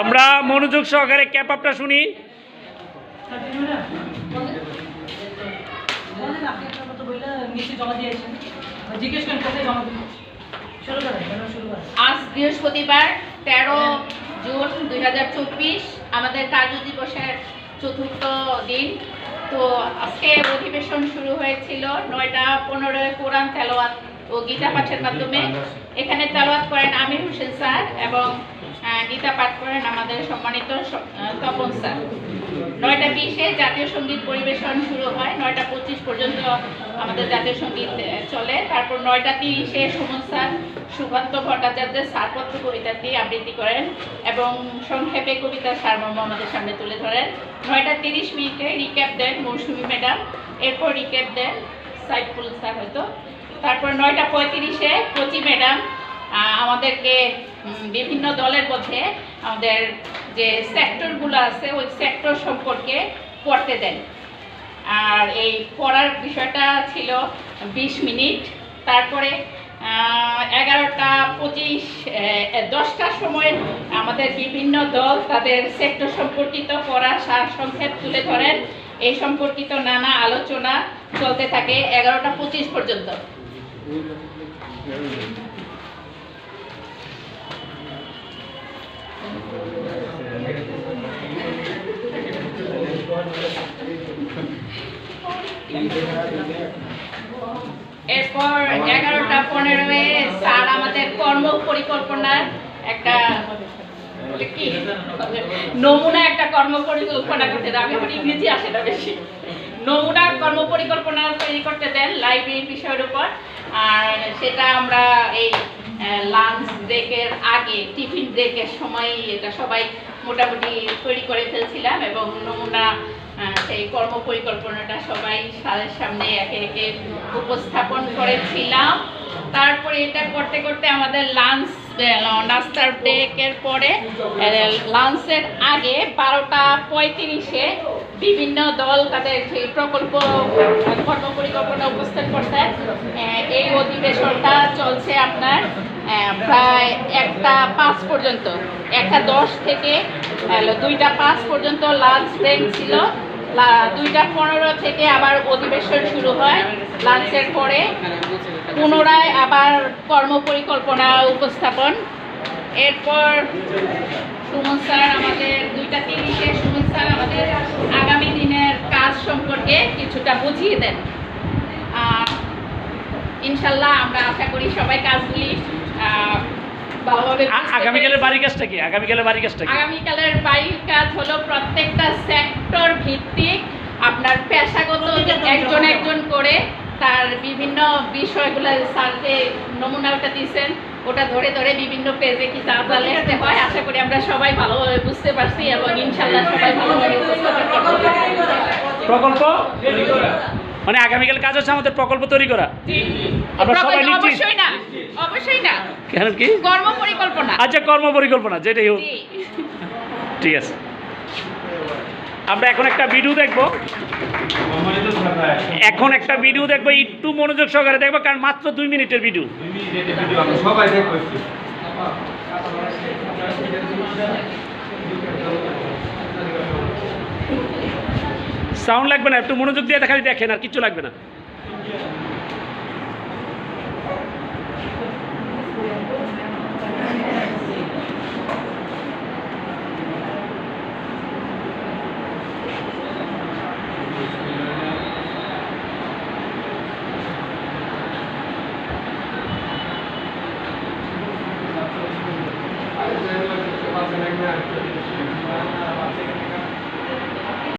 আমরা মনোযোগ সহকারে ক্যাপ আপটা শুনি। আজ বৃহস্পতিবার, তেরো জুন দু হাজার চব্বিশ, আমাদের কার্য দিবসের চতুর্থ দিন। তো আজকে অধিবেশন শুরু হয়েছিল নয়টা পনেরোয় কোরআন তেলাওয়াত ও গীতা পাঠের মাধ্যমে। এখানে তেলাওয়াত করেন আমির হোসেন স্যার এবং গীতা পাঠ করেন আমাদের সম্মানিত তপন স্যার। নয়টা বিশে জাতীয় সংগীত পরিবেশন শুরু হয়, নয়টা পঁচিশ পর্যন্ত আমাদের জাতীয় সংগীত চলে। তারপর নয়টা তিরিশে সুমন স্যার, সুকান্ত ভট্টাচার্যের সারপত্র কবিতাটি আবৃত্তি করেন এবং সংক্ষেপে কবিতার সারমর্ম আমাদের সামনে তুলে ধরেন। নয়টা তিরিশ মিনিটে রিক্যাপ দেন মৌসুমী ম্যাডাম, এরপর রিক্যাপ দেন সাইফুল স্যার হয়তো। তারপর নয়টা পঁয়ত্রিশে কচি ম্যাডাম আমাদেরকে বিভিন্ন দলের মধ্যে আমাদের যে সেক্টরগুলো আছে, ওই সেক্টর সম্পর্কে পড়তে দেন। আর এই পড়ার বিষয়টা ছিল বিশ মিনিট। তারপরে এগারোটা পঁচিশ দশটার সময় আমাদের বিভিন্ন দল তাদের সেক্টর সম্পর্কিত পড়ার সার সংক্ষেপ তুলে ধরেন। এই সম্পর্কিত নানা আলোচনা চলতে থাকে এগারোটা পঁচিশ পর্যন্ত। এরপর এগারোটা পনেরোয় স্যার আমাদের কর্ম পরিকল্পনার একটা কি? নমুনা একটা কর্ম পরিকল্পনা করতে দেন। আমি আমার ইংরেজি আসে না বেশি। নমুনা কর্ম পরিকল্পনা তৈরি করতে দেন লাইব্রেরি বিষয়ের উপর। আর সেটা আমরা এই লাঞ্চ ব্রেকের আগে টিফিন ব্রেকের সময় এটা সবাই মোটামুটি তৈরি করে ফেলছিলাম এবং নমুনা সেই কর্ম পরিকল্পনাটা সবাই স্যারের সামনে একে একে উপস্থাপন করেছিলাম। তারপরে এটা করতে করতে আমাদের লাঞ্চ নাস্তার ব্রেকের পরে লাঞ্চের আগে বারোটা পঁয়ত্রিশে বিভিন্ন দল তাদের সেই প্রকল্প কর্ম পরিকল্পনা উপস্থান করতেন আহ, এই অধিবেশনটা চলছে আপনার প্রায় একটা পাঁচ পর্যন্ত। একটা দশ থেকে দুইটা পাঁচ পর্যন্ত লাঞ্চ ব্রেক ছিল। দুইটা পনেরো থেকে আবার অধিবেশন শুরু হয় লাঞ্চের পরে। পুনরায় আবার কর্মপরিকল্পনা উপস্থাপন। এরপর সুমন স্যার আমাদের, দুইটা তিরিশে সুমন স্যার আমাদের আগামী দিনের কাজ সম্পর্কে কিছুটা বুঝিয়ে দেন। ইনশাল্লাহ আমরা আশা করি সবাই কাজগুলি আগামীকালের। বাড়ি কাজটা কি? আগামীকালের বাড়ি কাজটা কি? আগামীকালের বাড়ির কাজ হলো প্রত্যেকটা সেক্টর ভিত্তিক আপনার পেশাগত একজন একজন করে তার বিভিন্ন বিষয়গুলো স্যারকে নমুনাটা দিয়েছেন। ওটা ধরে ধরে বিভিন্ন পেজে কি যা যা লিখতে হয় আশা করি আমরা সবাই ভালোভাবে বুঝতে পারছি এবং ইনশাল্লাহ সবাই ভালোভাবে। প্রকল্প? মানে আগামীকাল কাজ হচ্ছে আমাদের প্রকল্প তৈরি করা। আমরা সবাই অবশ্যই না অবশ্যই না। কেন কি? কর্ম পরিকল্পনা আচ্ছা কর্ম পরিকল্পনা যেটাই হোক। ঠিক আছে। আমরা এখন একটা ভিডিও দেখব। এখন একটা ভিডিও দেখব একটু মনোযোগ সহকারে দেখব কারণ মাত্র দুই মিনিটের ভিডিও সবাই দেখব একটু। সাউন্ড লাগবে না একটু মনোযোগ দিয়ে খালি দেখেন আর কিচ্ছু লাগবে না